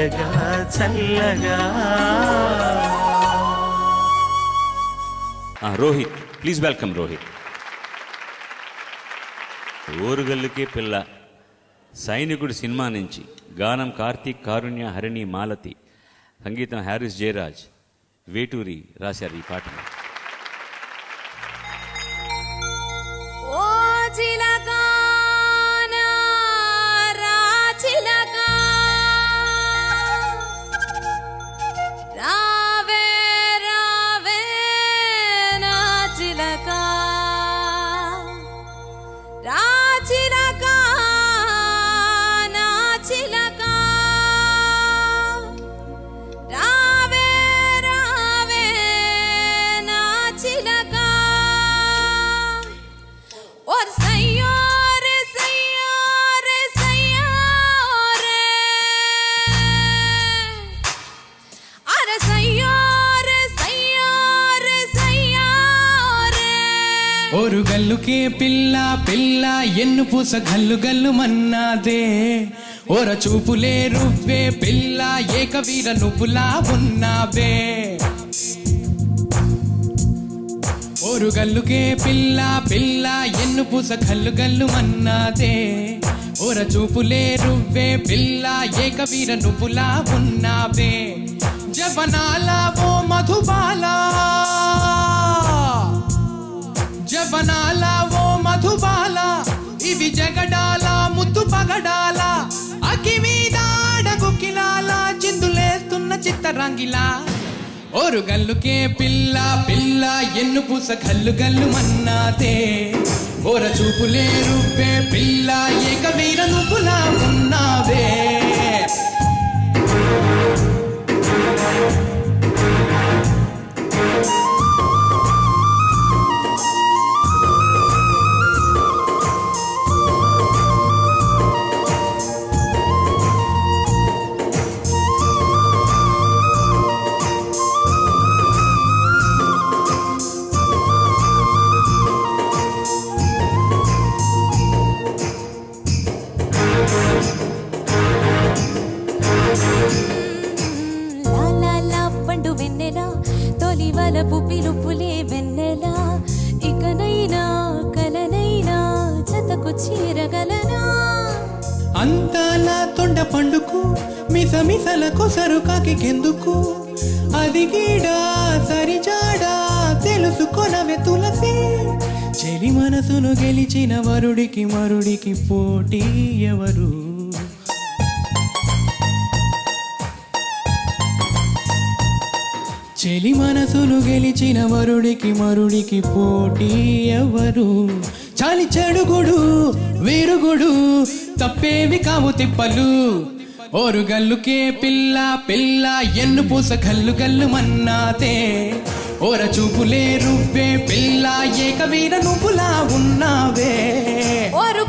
తీయగా చల్లగా. Rohit please welcome Rohit. ఓరుగల్లుకే పిల్ల సైనికుడు సినిమా నుంచి గానం కార్తీక్ కారుణ్య హరిణి మాలతి సంగీతం హ్యారిస్ జయరాజ్ వేటూరి రాశారు ఈ పాటను. ఓరు గల్లుకే పిల్ల పిల్ల ఎన్ను పూస గల్లు గల్లు మన్నాదే. ఓర చూపులే రువ్వే పిల్ల ఏకవీర నువ్వులా ఉన్నావే. ఓరు గల్లుకే పిల్ల పిల్ల ఎన్ను పూస గల్లు గల్లు మన్నాదే. ఓర చూపులే రువ్వే పిల్ల ఏకవీర నువ్వులా ఉన్నావే. జవనాల ఓ మధుబాలా చిత్తరంగిలా. ఓరు గల్లుకే పిల్ల పిల్ల ఎన్ను పూస గల్లు గల్లు మన్నాతే. ఓర చూపులే రూపే పిల్ల ఏక వీర నువ్వులా ఉన్నావే. అంతాల తొండ పండుకు మిస మిసల కొసరు కాకికెందుకు? అది గీడా సరిజాడా తెలుసుకొనవే తులసి చెలి మనసును గెలిచిన వరుడికి మరుడికి పోటీ ఎవరు? చెలి మనసును గెలిచిన వరుడికి మరుడికి పోటీ ఎవరు? చాలి చెడుగుడు వీరుగుడు తప్పేవి కావు తిప్పలు. ఓరు గల్లుకే పిల్ల పిల్ల ఎన్ను పూస గల్లు గల్లు మన్నాతే. ఓర చూపులే రువ్వే పిల్ల ఏక వీర నువ్వులా ఉన్నావే. ఓరు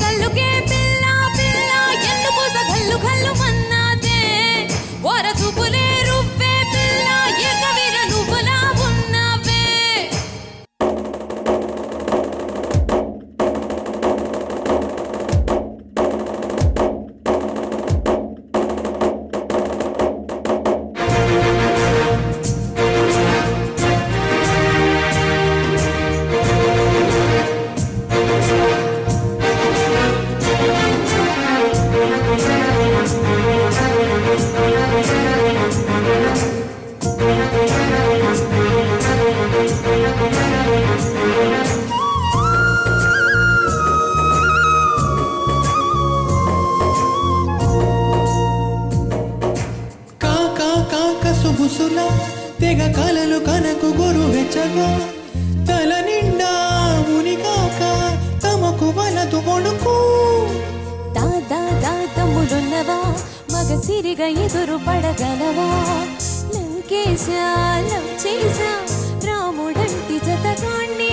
సుబుసుల తెగ కలలు కనకు గురు వెచ్చగా. తల నిండా మునిగాక తమకు వలదు ఒడుకు దా దా దా తమ్ముడున్నవా? మగ సిరిగా ఎదురు పడగలవా? లంకేశా లంచేశా రాముడంటి జతగాణ్ణి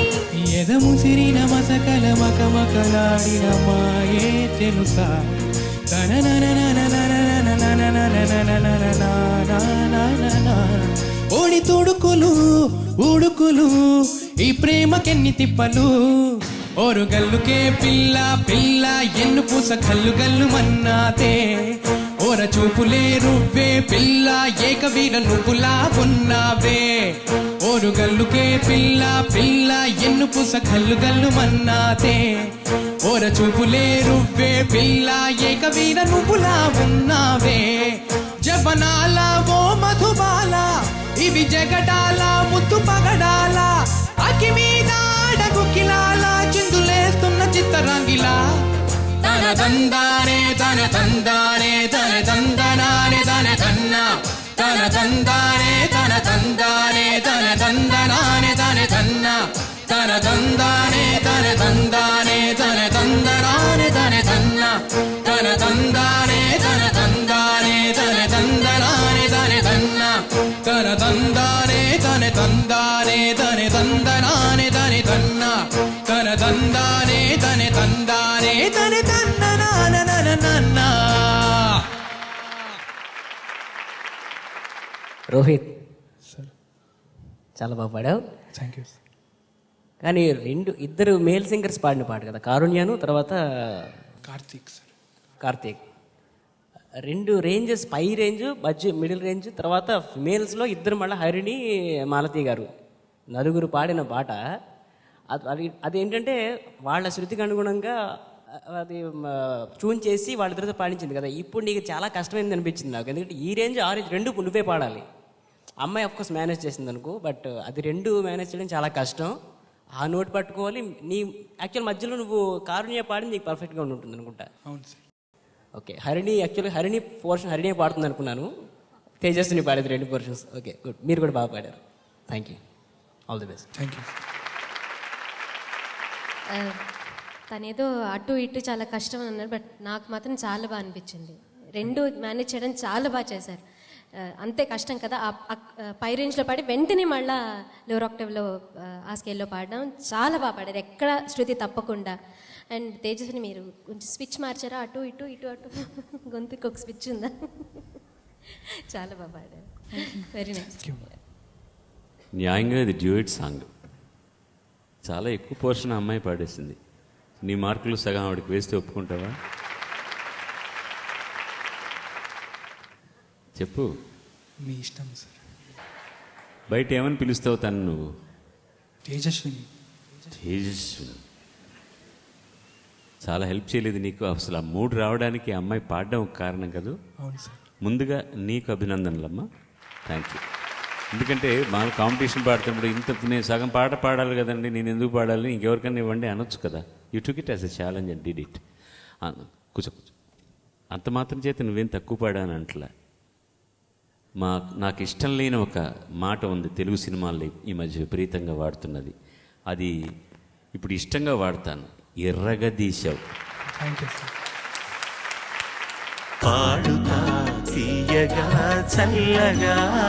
ఎద ముసిరిన మసకల మకమకలాడిన మాయే తెలుసా? ఓడి తొడుకులు ఉడుకులు ఈ ప్రేమకెన్ని తిప్పలు? ఓరు గల్లుకే పిల్ల పిల్ల ఎన్ను పూస కల్లు గల్లు మన్నాతే. ఓర చూపులే రువ్వే పిల్ల ఏకవీర నువ్వులా ఉన్నావే. ఓరు గల్లుకే పిల్ల పిల్ల ఎన్ను పుస కల్లు గల్లు మన్నాతే. ఓర చూపులే రువ్వే పిల్ల ఏకవీర నువ్వులా ఉన్నావే. జపనాల ఓ మధుబాల ఇవి జగడాల ముత్తు పగడాల. అకి మీద అడగు కిలాల చిందులేస్తున్న చిత్తరంగిలా. తన తందానే తన తందానే తన తందనానే తన తన్న తన తందానే తన తందానే తన తందనానే తన తన్న తన తందానే తన తందానే తన తందనానే తన తన్న తన తందానే తన తందానే తన తందనానే తన తన్న తన తందానే తన తందానే తన తందనానే తన తన్న తన తందానే తన తందానే తన తన్న రోహిత్ చాలా బాగా పాడావు. థ్యాంక్ యూ కానీ రెండు ఇద్దరు మేల్ సింగర్స్ పాడిన పాట కదా కారుణ్యాను తర్వాత కార్తీక్ సార్ కార్తీక్. రెండు రేంజెస్ పై రేంజ్ మధ్య మిడిల్ రేంజ్ తర్వాత ఫిమేల్స్లో ఇద్దరు మళ్ళీ హరిణి మాలతి గారు. నలుగురు పాడిన పాట. అది అది- అదేంటంటే వాళ్ళ శృతికి అనుగుణంగా అది ట్యూన్ చేసి వాళ్ళిద్దరితో పాడించింది కదా. ఇప్పుడు నీకు చాలా కష్టమైంది అనిపించింది నాకు. ఎందుకంటే ఈ రేంజ్ ఆ రేంజ్ రెండు నువ్వే పాడాలి. అమ్మాయి కోర్స్ మేనేజ్ చేసింది అనుకో బట్ అది రెండు మేనేజ్ చేయడం చాలా కష్టం. ఆ నోట్ పట్టుకోవాలి. నీ యాక్చువల్ మధ్యలో నువ్వు కారుణ్య పాడింది నీకు పర్ఫెక్ట్గా ఉంటుంది అనుకుంటా అవును సార్. ఓకే హరిణి యాక్చువల్గా హరిణి పోర్షన్ హరిణి పాడుతుంది అనుకున్నాను తేజస్విని పాడేది రెండు పోర్షన్స్ ఓకే గుడ్ మీరు కూడా బాగా పాడారు. Thank you all the best thank you తనేదో అటు ఇటు చాలా కష్టం అని అన్నారు బట్ నాకు మాత్రం చాలా బాగా అనిపించింది. రెండు మేనేజ్ చేయడం చాలా బాగా చేశారు. అంతే కష్టం కదా. పై రేంజ్లో పాడి వెంటనే మళ్ళా లోవర్ ఆక్టివ్లో ఆ స్కేల్లో పాడడం చాలా బాగా పాడారు. ఎక్కడ శృతి తప్పకుండా. అండ్ తేజస్విని మీరు కొంచెం స్విచ్ మార్చారా? అటు ఇటు ఇటు అటు. గొంతుకి ఒక స్విచ్ ఉందా? చాలా బాగా పాడారు. వెరీ నైస్ న్యాయంగా ఇది డ్యూయట్ సాంగ్. చాలా ఎక్కువ పోర్షన్ అమ్మాయి పాడేసింది. నీ మార్కులు సగం ఆవిడకి వేస్తే ఒప్పుకుంటావా? చెప్పు. మీ ఇష్టం సార్ బయట ఏమని పిలుస్తావు తను నువ్వు? తేజస్విని. తేజస్విని. చాలా హెల్ప్ చేయలేదు నీకు. అసలు ఆ మూడు రావడానికి అమ్మాయి పాడడం ఒక కారణం కదా? అవును సార్ ముందుగా నీకు అభినందనలమ్మా. థ్యాంక్ యూ ఎందుకంటే మా కాంపిటీషన్ పాడుతున్నప్పుడు ఇంత నేను సగం పాట పాడాలి కదండి నేను ఎందుకు పాడాలి? ఇంకెవరికైనా ఇవ్వండి అనొచ్చు కదా. You took it as a challenge and did it కూర్చో కూర్చో. అంత మాత్రం చేత నువ్వేం తక్కువ పాడాను అంటలే మా నాకు ఇష్టం లేని ఒక మాట ఉంది తెలుగు సినిమాల్లో ఈ మధ్య విపరీతంగా వాడుతున్నది. అది ఇప్పుడు ఇష్టంగా వాడతాను. ఎర్రగా పాడుతా తీయగా చల్లగా.